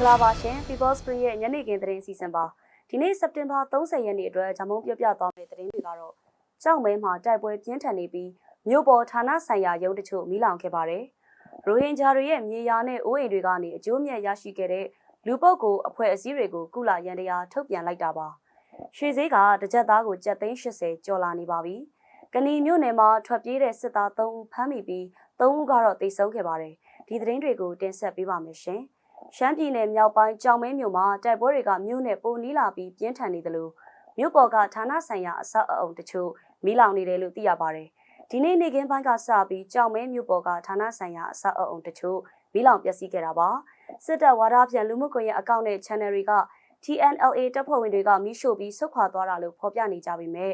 ္ဂလာပါရှင် People Spring ရဲ့ညနေခင်းသတင်းစီစဉ်ပါဒီနေ့စက်တင်ဘာ30ရက်နေ့အတွက်ဂျမုံပြပြသွားမယ့်သတင်းတွေကတော့ကြောက်မဲမှာတိုက်ပွဲပြင်းထန်နေပြီးမြို့ပေါ်ဌာနဆိုင်ရာရုံးတချို့မိလောင်ခဲ့ပါတယ်ရိုဟင်ဂျာတွေရဲ့မြေယာနဲ့အိုးအိမ်တွေကနေအကျိုးမြတ်ရရှိခဲ့တဲ့လူပုတ်ကိုအဖွဲ့အစည်းတွေကိုကုလရန်တရားထုတ်ပြန်လိုက်တာပါရွှေစည်းကတစ်ကြက်သားကိုကြက်သိန်း80ကျော်လာနေပါပြီကဏီမြို့နယ်မှာထွက်ပြေးတဲ့စစ်သား3ဦးဖမ်းမိပြီး3ဦးကတော့တိတ်ဆုံးခဲ့ပါတယ်ဒီသတင်းတွေကိုတင်ဆက်ပေးပါမယ်ရှင်။ ရှမ်းပြည်နယ်မြောက်ပိုင်းကြောင်မဲမြို့မှာတိုက်ပွဲတွေကမြို့နယ်ပုံနီးလာပြီးပြင်းထန်နေတယ်လို့မြို့ပေါ်ကဌာနဆိုင်ရာအဆောက်အအုံတချို့မိလောင်နေတယ်လို့သိရပါတယ်။ဒီနေ့နေ့ကင်းပိုင်းကစပြီးကြောင်မဲမြို့ပေါ်ကဌာနဆိုင်ရာအဆောက်အအုံတချို့မိလောင်ပျက်စီးခဲ့တာပါ။စစ်တပ်ဝါဒပြန်လူမှုကွန်ရက်အကောင့်နဲ့ channel တွေက TNLA တပ်ဖွဲ့ဝင်တွေကမိရှို့ပြီးဆုတ်ခွာသွားတာလို့ဖော်ပြနေကြပေမဲ့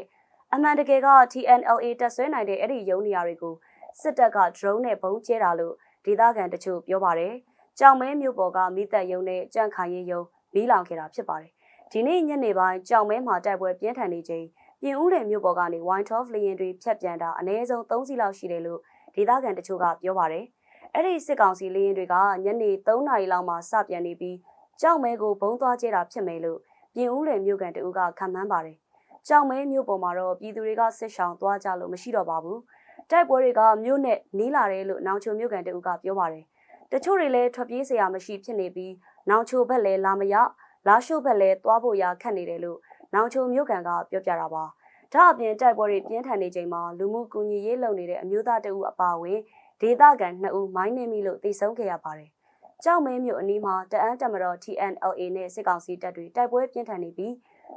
အမှန်တကယ်က TNLA တပ်ဆွဲနိုင်တဲ့အဲ့ဒီရုံးနေရာတွေကိုစစ်တပ်က drone နဲ့ပုံကျဲတာလို့ဒေသခံတချို့ပြောပါတယ်။ ကြောင်မဲမြို့ပေါ်ကမိသက်ယုံနဲ့ကြန့်ခိုင်ရင်ယုံမီးလောင်ခဲ့တာဖြစ်ပါတယ်။ဒီနေ့ညနေပိုင်းကြောင်မဲမှာတိုက်ပွဲပြင်းထန်နေချိန်ပြင်ဦးလွင်မြို့ပေါ်ကနေ112လေယာဉ်တွေဖြတ်ပြန်တာအနည်းဆုံး3စီးလောက်ရှိတယ်လို့ဒေသခံတချို့ကပြောပါတယ်။အဲ့ဒီစစ်ကောင်စီလေယာဉ်တွေကညနေ3နာရီလောက်မှစပြန်နေပြီးကြောင်မဲကိုဘုံသွားကျဲတာဖြစ်မယ်လို့ပြင်ဦးလွင်မြို့ကန်တအူးကခံမှန်းပါတယ်။ကြောင်မဲမြို့ပေါ်မှာတော့ပြည်သူတွေကစစ်ဆောင်သွားကြလို့မရှိတော့ပါဘူး။တိုက်ပွဲတွေကမြို့နဲ့နီးလာတယ်လို့နောင်ချိုမြို့ကန်တအူးကပြောပါတယ်။ တချို့တွေလည်းထွက်ပြေးစရာမရှိဖြစ်နေပြီးနောင်ချိုဘက်လည်းလာမရလာရှို့ဘက်လည်းသွားဖို့ရခက်နေတယ်လို့နောင်ချိုမြို့ကန်ကပြောပြတာပါ။ဒါအပြင်တိုက်ပွဲတွေပြင်းထန်နေချိန်မှာလူမှုကူညီရေးလုပ်နေတဲ့အမျိုးသားတအူးအပါအဝင်ဒေသခံ2ဦးမိုင်းနေပြီလို့သိဆုံးခဲ့ရပါတယ်။ကြောက်မဲမြို့အနီးမှာတအန်းတမတော် TNLA နဲ့စစ်ကောင်စီတပ်တွေတိုက်ပွဲပြင်းထန်နေပြီး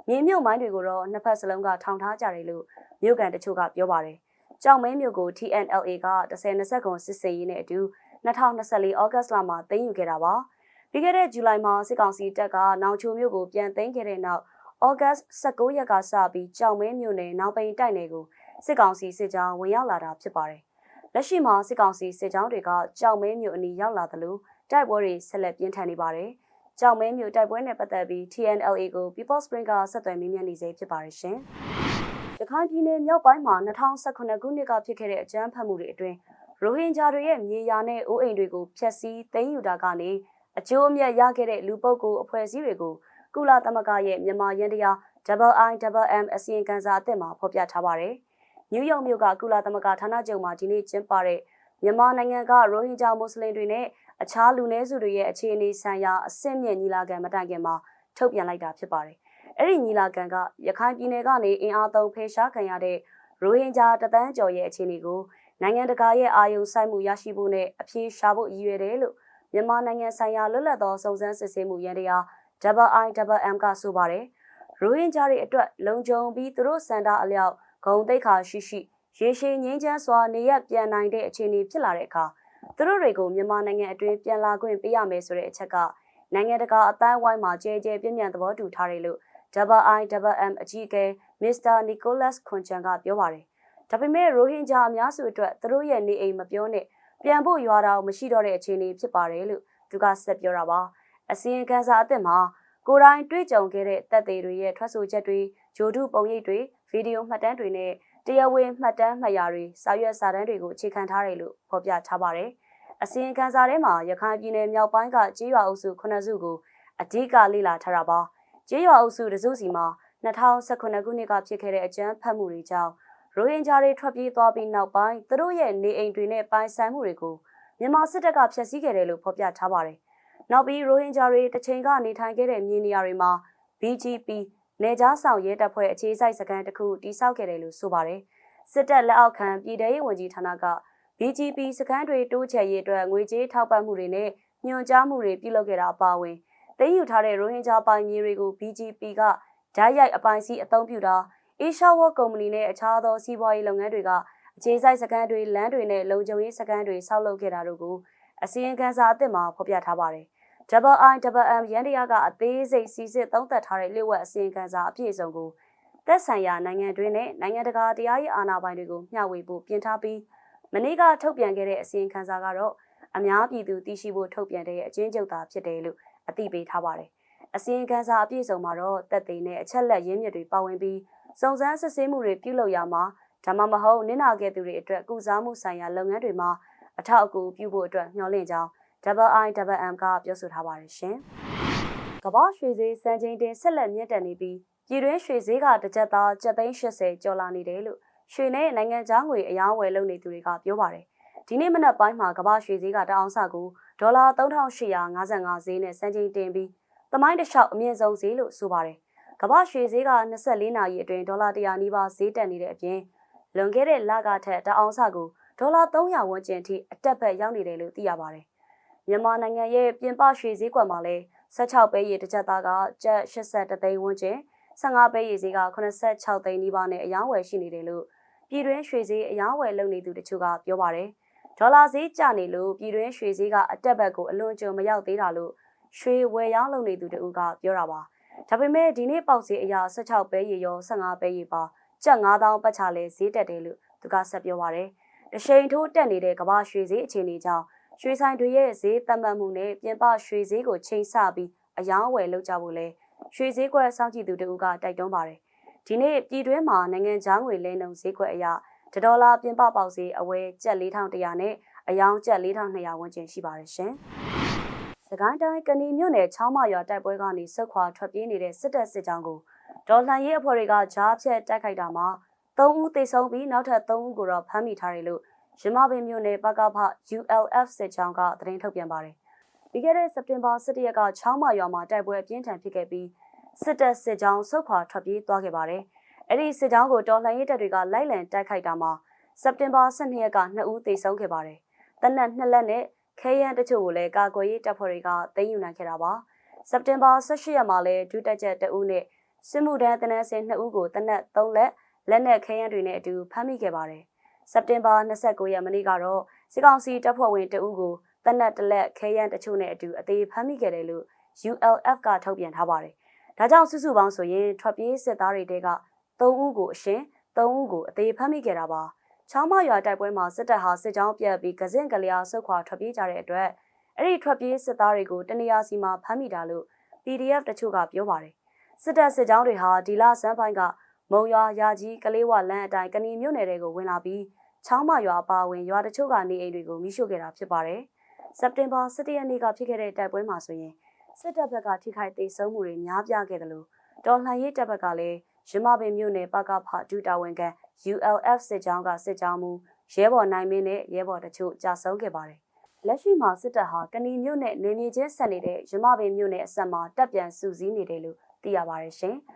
မြေမြုပ်မိုင်းတွေကိုတော့နှစ်ဖက်စလုံးကထောင်ထားကြတယ်လို့မြို့ကန်တချို့ကပြောပါတယ်။ကြောက်မဲမြို့ကို TNLA က10-20ခုစစ်စေးရေးနဲ့အတူ 2024ဩဂတ်လမှာသိမ်းယူခဲ့တာပါ။ပြီးခဲ့တဲ့ဇူလိုင်မှာစစ်ကောင်စီတပ်ကနောင်ချိုမြို့ကိုပြန်သိမ်းခဲ့တဲ့နောက်ဩဂတ်19ရက်ကစပြီးကြောက်မဲမြို့နယ်နောက်ပိန်တိုက်နယ်ကိုစစ်ကောင်စီစစ်ကြောင်းဝင်ရောက်လာတာဖြစ်ပါတယ်။လက်ရှိမှာစစ်ကောင်စီစစ်ကြောင်းတွေကကြောက်မဲမြို့အနီးရောက်လာသလိုတိုက်ပွဲတွေဆက်လက်ပြင်းထန်နေပါတယ်။ကြောက်မဲမြို့တိုက်ပွဲနဲ့ပတ်သက်ပြီး TNLA ကို People Spring ကဆက်သွယ်မေးမြန်းနေစေဖြစ်ပါတယ်ရှင်။ရခိုင်ပြည်နယ်မြောက်ပိုင်းမှာ2018ခုနှစ်ကဖြစ်ခဲ့တဲ့အကြမ်းဖက်မှုတွေအတွင်း ရိုဟင်ဂျာတွေရဲ့မြေယာနဲ့အိုးအိမ်တွေကိုဖျက်ဆီးသိမ်းယူတာကနေအကျိုးအမြတ်ရခဲ့တဲ့လူပုဂ္ဂိုလ်အဖွဲ့အစည်းတွေကိုကုလသမဂ္ဂရဲ့မြန်မာရန်တရား IIMM အစီရင်ခံစာအသစ်မှာဖော်ပြထားပါတယ်။နယူးယောက်မြို့ကကုလသမဂ္ဂဌာနချုပ်မှာဒီနေ့ကျင်းပတဲ့မြန်မာနိုင်ငံကရိုဟင်ဂျာမွတ်စလင်တွေနဲ့အခြားလူနည်းစုတွေရဲ့အခြေအနေဆိုင်ရာအဆင့်မြင့်ညီလာခံမတိုင်ခင်မှာထုတ်ပြန်လိုက်တာဖြစ်ပါတယ်။အဲ့ဒီညီလာခံကရခိုင်ပြည်နယ်ကနေအင်အားသုံးဖေရှားခံရတဲ့ရိုဟင်ဂျာတသန်းကျော်ရဲ့အခြေအနေကို နိုင်ငံတကာရဲ့အာရုံစိုက်မှုရရှိဖို့နဲ့အပြေရှာဖို့ရည်ရွယ်တယ်လို့မြန်မာနိုင်ငံဆိုင်ရာလွတ်လပ်သောစုံစမ်းစစ်ဆေးမှုရန်တရား IIMM ကဆိုပါတယ်။ရိုဟင်ဂျာတွေအတွက်လုံခြုံပြီးသူတို့စံတာအလျောက်ဂုံတိတ်ခါရှိရှိရေရှည်ငြိမ်းချမ်းစွာနေရပြန်နိုင်တဲ့အခြေအနေဖြစ်လာတဲ့အခါသူတို့တွေကိုမြန်မာနိုင်ငံအတွင်းပြန်လာခွင့်ပေးရမယ်ဆိုတဲ့အချက်ကနိုင်ငံတကာအတိုင်းအဝိုင်းမှာကြဲကြဲပြင်းပြင်းသဘောတူထားတယ်လို့ IIMM အကြီးအကဲမစ္စတာနီကိုလတ်ခွန်ချန်ကပြောပါတယ်။ ဒါပေမဲ့ရိုဟင်ဂျာအများစုအတွက်သူတို့ရဲ့နေအိမ်မပြောနဲ့ပြန်ဖို့ရွာတာမရှိတော့တဲ့အခြေအနေဖြစ်ပါတယ်လို့သူကဆက်ပြောတာပါ။အစည်းအကမ်းစာအသစ်မှာကိုယ်တိုင်တွေ့ကြုံခဲ့တဲ့တပ်သေးတွေရဲ့ထွက်ဆိုချက်တွေဂျိုဒုပုံရိပ်တွေဗီဒီယိုမှတ်တမ်းတွေနဲ့တရားဝင်မှတ်တမ်းမှတ်ရာတွေစာရွက်စာတမ်းတွေကိုအခြေခံထားတယ်လို့ဖော်ပြထားပါတယ်။အစည်းအကမ်းစာထဲမှာရခိုင်ပြည်နယ်မြောက်ပိုင်းကကြေးရွာအုပ်စု9စုကိုအဓိကလေ့လာထားတာပါ။ကြေးရွာအုပ်စုတစုစီမှာ2019ခုနှစ်ကဖြစ်ခဲ့တဲ့အကြမ်းဖက်မှုတွေကြောင့် ရိုဟင်ဂျာတွေထွက်ပြေးသွားပြီးနောက်ပိုင်းသူတို့ရဲ့နေအိမ်တွေနဲ့ပိုင်ဆိုင်မှုတွေကိုမြန်မာစစ်တပ်ကဖျက်ဆီးခဲ့တယ်လို့ဖော်ပြထားပါတယ်။နောက်ပြီးရိုဟင်ဂျာတွေတစ်ချိန်ကနေထိုင်ခဲ့တဲ့မြေနေရာတွေမှာ BGP နေကြားဆောင်ရဲတပ်ဖွဲ့အခြေစိုက်စခန်းတစ်ခုတိစောက်ခဲ့တယ်လို့ဆိုပါတယ်။စစ်တပ်လက်အောက်ခံပြည်ထရေးဝန်ကြီးဌာနက BGP စခန်းတွေတိုးချဲ့ရေးအတွက်ငွေကြေးထောက်ပံ့မှုတွေနဲ့ညွှန်ကြားမှုတွေပြုလုပ်ခဲ့တာအပါအဝင်သိမ်းယူထားတဲ့ရိုဟင်ဂျာပိုင်မြေတွေကို BGP ကဓာတ်ရိုက်အပိုင်စီအသုံးပြုတာ Asia World ကုမ္ပဏီနဲ့အခြားသောစီးပွားရေးလုပ်ငန်းတွေကအခြေစိုက်စခန်းတွေလမ်းတွေနဲ့လုံခြုံရေးစခန်းတွေဆောက်လုပ်ခဲ့တာတို့ကိုအစည်းအဝေးစာအသစ်မှာဖော်ပြထားပါတယ်။ IIMM ရန်တရားကအသေးစိတ်စီစစ်သုံးသပ်ထားတဲ့လျှို့ဝှက်အစီရင်ခံစာအပြည့်အစုံကိုသက်ဆိုင်ရာနိုင်ငံတွင်းနဲ့နိုင်ငံတကာတရားရေးအာဏာပိုင်တွေကိုမျှဝေဖို့ပြင်ထားပြီးမနေ့ကထုတ်ပြန်ခဲ့တဲ့အစီရင်ခံစာကတော့အများပြည်သူသိရှိဖို့ထုတ်ပြန်တဲ့အကျဉ်းချုပ်သာဖြစ်တယ်လို့အသိပေးထားပါတယ်။အစီရင်ခံစာအပြည့်စုံမှာတော့တက်သိနဲ့အချက်လက်ရင်းမြစ်တွေပါဝင်ပြီး စုံစမ်းစစ်ဆေးမှုတွေပြုလုပ်ရမှာဒါမှမဟုတ်နင့်နာခဲ့သူတွေအတွက်ကုစားမှုဆိုင်ရာလုပ်ငန်းတွေမှာအထောက်အကူပြုဖို့အတွက်မျှော်လင့်ကြောင်း IIMM ကပြောဆိုထားပါတယ်ရှင်။ကမ္ဘာရွှေဈေးစံချိန်တင်ဆက်လက်မြင့်တက်နေပြီးပြည်တွင်းရွှေဈေးကတစ်ကြက်သား780ကျော်လာနေတယ်လို့ရွှေနဲ့နိုင်ငံခြားငွေအယောင်းဝယ်လုပ်နေသူတွေကပြောပါတယ်။ဒီနေ့မနက်ပိုင်းမှာကမ္ဘာရွှေဈေးကတအောင်စကိုဒေါ်လာ3855ဈေးနဲ့စံချိန်တင်ပြီးသမိုင်းတစ်လျှောက်အမြင့်ဆုံးဈေးလို့ဆိုပါတယ်။ ကမ္ဘာရွှေဈေးက24နာရီအတွင်းဒေါ်လာ100နီးပါးဈေးတက်နေတဲ့အပြင်လွန်ခဲ့တဲ့လကထက်တအောင်စကိုဒေါ်လာ300ဝန်းကျင်ထိအတက်ဘက်ရောက်နေတယ်လို့သိရပါတယ်။မြန်မာနိုင်ငံရဲ့ပြင်ပရွှေဈေးကွက်မှာလည်း16ပဲရေတစ်ချက်သားကကျပ်83သိန်းဝန်းကျင်15ပဲရေဈေးက86သိန်းနီးပါးနဲ့အယောင်းဝယ်ရှိနေတယ်လို့ပြည်တွင်းရွှေဈေးအယောင်းဝယ်လုပ်နေသူတချို့ကပြောပါတယ်။ဒေါ်လာဈေးကျနေလို့ပြည်တွင်းရွှေဈေးကအတက်ဘက်ကိုအလွန်ကြုံမရောက်သေးတာလို့ရွှေဝယ်ရောင်းလုပ်နေသူတဦးကပြောတာပါ။ ဒါပေမဲ့ဒီနေ့ပေါက်ဈေးအရာ16ပဲရေရော15ပဲရေပါကျပ်9000ပတ်ချလဲဈေးတက်တယ်လို့သူကဆက်ပြောပါတယ်။တရှိန်ထိုးတက်နေတဲ့ကမ္ဘာရွှေဈေးအခြေအနေကြောင့်ရွှေဆိုင်တွေရဲ့ဈေးတတ်မှတ်မှုနဲ့ပြင်ပရွှေဈေးကိုချိန်ဆပြီးအယောင်းအဝယ်လုပ်ကြဖို့လဲရွှေဈေးကွက်စောင့်ကြည့်သူတို့ကတိုက်တွန်းပါတယ်။ဒီနေ့ပြည်တွင်းမှာနိုင်ငံခြားငွေလဲနှုန်းဈေးကွက်အရဒေါ်လာပြင်ပပေါက်ဈေးအဝယ်ကျပ်4100နဲ့အယောင်းကျပ်4200ဝန်းကျင်ရှိပါတယ်ရှင်။ စကိုင်းတိုင်းကဏီမြို့နယ်ချောင်းမရွာတိုက်ပွဲကနေဆုတ်ခွာထွက်ပြေးနေတဲ့စစ်တပ်စစ်ကြောင်းကိုဒေါ်လှန်ရေးအဖွဲ့တွေကကြားဖြတ်တိုက်ခိုက်တာမှာ၃ဦးသေဆုံးပြီးနောက်ထပ်၃ဦးကိုတော့ဖမ်းမိထားတယ်လို့ရမပင်မြို့နယ်ပကဖ ULF စစ်ကြောင်းကသတင်းထုတ်ပြန်ပါတယ်။ပြီးခဲ့တဲ့စက်တင်ဘာ17ရက်ကချောင်းမရွာမှာတိုက်ပွဲအပြင်းထန်ဖြစ်ခဲ့ပြီးစစ်တပ်စစ်ကြောင်းဆုတ်ခွာထွက်ပြေးသွားခဲ့ပါတယ်။အဲ့ဒီစစ်ကြောင်းကိုတော်လှန်ရေးတပ်တွေကလိုက်လံတိုက်ခိုက်တာမှာစက်တင်ဘာ12ရက်က2ဦးသေဆုံးခဲ့ပါတယ်။တနက်2လက်နဲ့ ခဲယမ်းတချို့ကိုလည်းကာကွယ်ရေးတပ်ဖွဲ့တွေကသိမ်းယူနိုင်ခဲ့တာပါ။စက်တင်ဘာ18ရက်မှာလည်းဒုတက်ချက်2ဦးနဲ့စစ်မှုထမ်းတနက်စင်2ဦးကိုတနက်3လက်လက်နက်ခဲယမ်းတွေနဲ့အတူဖမ်းမိခဲ့ပါတယ်။စက်တင်ဘာ29ရက်မနေ့ကတော့စစ်ကောင်စီတပ်ဖွဲ့ဝင်2ဦးကိုတနက်တလက်ခဲယမ်းတချို့နဲ့အတူအသေးဖမ်းမိခဲ့တယ်လို့ ULF ကထုတ်ပြန်ထားပါတယ်။ဒါကြောင့်စုစုပေါင်းဆိုရင်ထွက်ပြေးစစ်သားတွေတဲက3ဦးကိုအရှင်3ဦးကိုအသေးဖမ်းမိခဲ့တာပါ။ ချောင်းမရွာတိုက်ပွဲမှာစစ်တပ်ဟာစစ်ကြောင်းပြတ်ပြီးကစင့်ကလျာဆုတ်ခွာထွက်ပြေးကြတဲ့အတွက်အဲ့ဒီထွက်ပြေးစစ်သားတွေကိုတနေရာစီမှာဖမ်းမိတာလို့ PDF တချို့ကပြောပါတယ်။စစ်တပ်စစ်ကြောင်းတွေဟာဒီလစမ်းပိုင်းကမုံရွာရာကြီးကလေးဝလမ်းအတိုင်းကဏီမြို့နယ်တွေကိုဝင်လာပြီးချောင်းမရွာအပါအဝင်ရွာတချို့ကနေအိမ်တွေကိုမိရှို့ခဲ့တာဖြစ်ပါတယ်။စက်တင်ဘာ17ရက်နေ့ကဖြစ်ခဲ့တဲ့တိုက်ပွဲမှာဆိုရင်စစ်တပ်ဘက်ကထိခိုက်ဒေဆုံးမှုတွေများပြားခဲ့တယ်လို့တော်လှန်ရေးတပ်ဘက်ကလည်းရမပင်မြို့နယ်ပကဖဒူတာဝန်ခံ ULF စစ်ကြောင်းကစစ်ကြောင်းမူရဲဘော်နိုင်မင်းနဲ့ရဲဘော်တချို့ကြာဆုံးခဲ့ပါတယ်။လက်ရှိမှာစစ်တပ်ဟာကဏီမြို့နယ်နေမြေချင်းဆက်နေတဲ့ရမပင်မြို့နယ်အဆက်မှာတပ်ပြန်စုစည်းနေတယ်လို့သိရပါတယ်ရှင်။